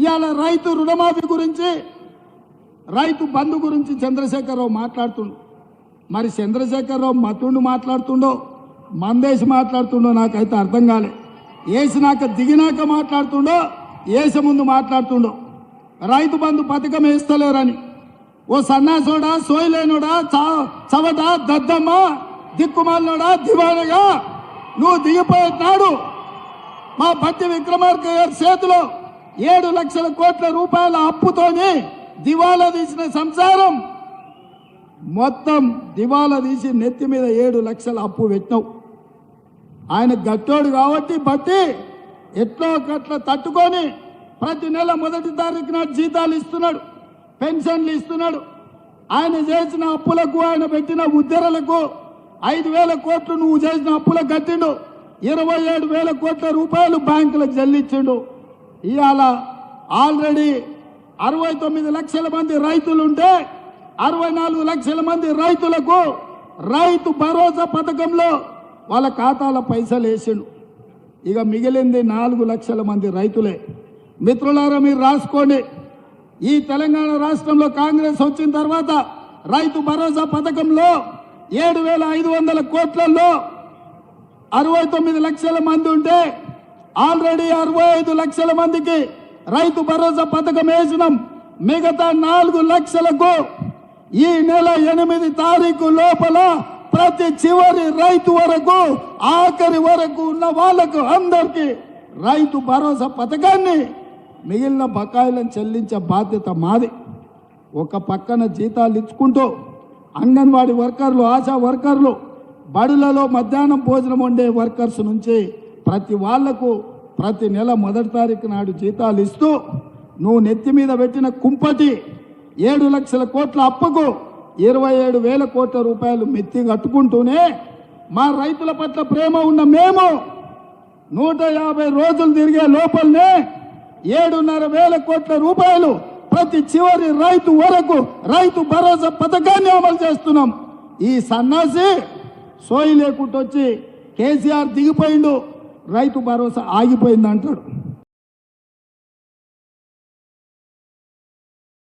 ఇవాళ రైతు రుణమాఫీ గురించి రైతు బంధు గురించి చంద్రశేఖరరావు మాట్లాడుతుండు. మరి చంద్రశేఖరరావు మతుండు మాట్లాడుతుండో మందేసి మాట్లాడుతుండో నాకైతే అర్థం కాలే. వేసినాక దిగినాక మాట్లాడుతుండో వేసే ముందు మాట్లాడుతుండో. రైతు బంధు పథకం వేస్తలేరని. ఓ సన్నాసోడా సోయలేనుడా చా- చవట దద్దమ్మ దిక్కుమాలినోడా దివానగా నువ్వు దిగిపోయినాడు మా భక్తి విక్రమార్క గారి చేతిలో ఏడు లక్షల కోట్ల రూపాయల అప్పుతోని దివాలా తీసిన సంసారం. మొత్తం దివాలా తీసి నెత్తి మీద ఏడు లక్షల అప్పు పెట్టినావు. ఆయన గట్టోడు కాబట్టి బట్టి ఎట్లో గట్ల తట్టుకొని ప్రతి నెల మొదటి తారీఖు నాడు జీతాలు ఇస్తున్నాడు పెన్షన్లు ఇస్తున్నాడు. ఆయన చేసిన అప్పులకు ఆయన పెట్టిన ఉద్దరలకు ఐదు వేల కోట్లు నువ్వు చేసిన అప్పులకు కట్టిండు. ఇరవై ఏడు వేల కోట్ల రూపాయలు బ్యాంకులకు చెల్లించిండు ఇవాళ ఆల్రెడీ అరవై తొమ్మిది లక్షల మంది రైతులుంటే అరవై నాలుగు లక్షల మంది రైతులకు రైతు భరోసా పథకంలో వాళ్ళ ఖాతాల పైసలు వేసిండు. ఇక మిగిలింది నాలుగు లక్షల మంది రైతులే. మిత్రులారా మీరు రాసుకోండి. ఈ తెలంగాణ రాష్ట్రంలో కాంగ్రెస్ వచ్చిన తర్వాత రైతు భరోసా పథకంలో ఏడు వేల ఐదు వందల కోట్లలో అరవై తొమ్మిది లక్షల మంది ఉంటే ఆల్రెడీ అరవై ఐదు లక్షల మందికి రైతు భరోసా పథకం వేసినాం. మిగతా నాలుగు లక్షలకు ఈ నెల ఎనిమిది తారీఖు లోపల ప్రతి చివరి రైతు వరకు ఆఖరి వరకు ఉన్న వాళ్ళకు అందరికి రైతు భరోసా పథకాన్ని మిగిలిన బకాయిలను చెల్లించే బాధ్యత మాది. ఒక పక్కన జీతాలు ఇచ్చుకుంటూ అంగన్వాడీ వర్కర్లు ఆశా వర్కర్లు బడులలో మధ్యాహ్నం భోజనం వండే వర్కర్స్ నుంచి ప్రతి వాళ్ళకు ప్రతి నెల మొదటి తారీఖు నాడు జీతాలు ఇస్తూ నువ్వు నెత్తి మీద పెట్టిన కుంపటి ఏడు లక్షల కోట్ల అప్పుకు ఇరవై ఏడు వేల కోట్ల రూపాయలు మెత్తి కట్టుకుంటూనే మా రైతుల పట్ల ప్రేమ ఉన్న మేము నూట యాభై రోజులు తిరిగే లోపలనే ఏడున్నర వేల కోట్ల రూపాయలు ప్రతి చివరి రైతు వరకు రైతు భరోసా పథకాన్ని అమలు చేస్తున్నాం. ఈ సన్నాసి సోయి లేకుండా వచ్చి కేసీఆర్ దిగిపోయిండు. రైతు భరోసా ఆగిపోయింది అంటాడు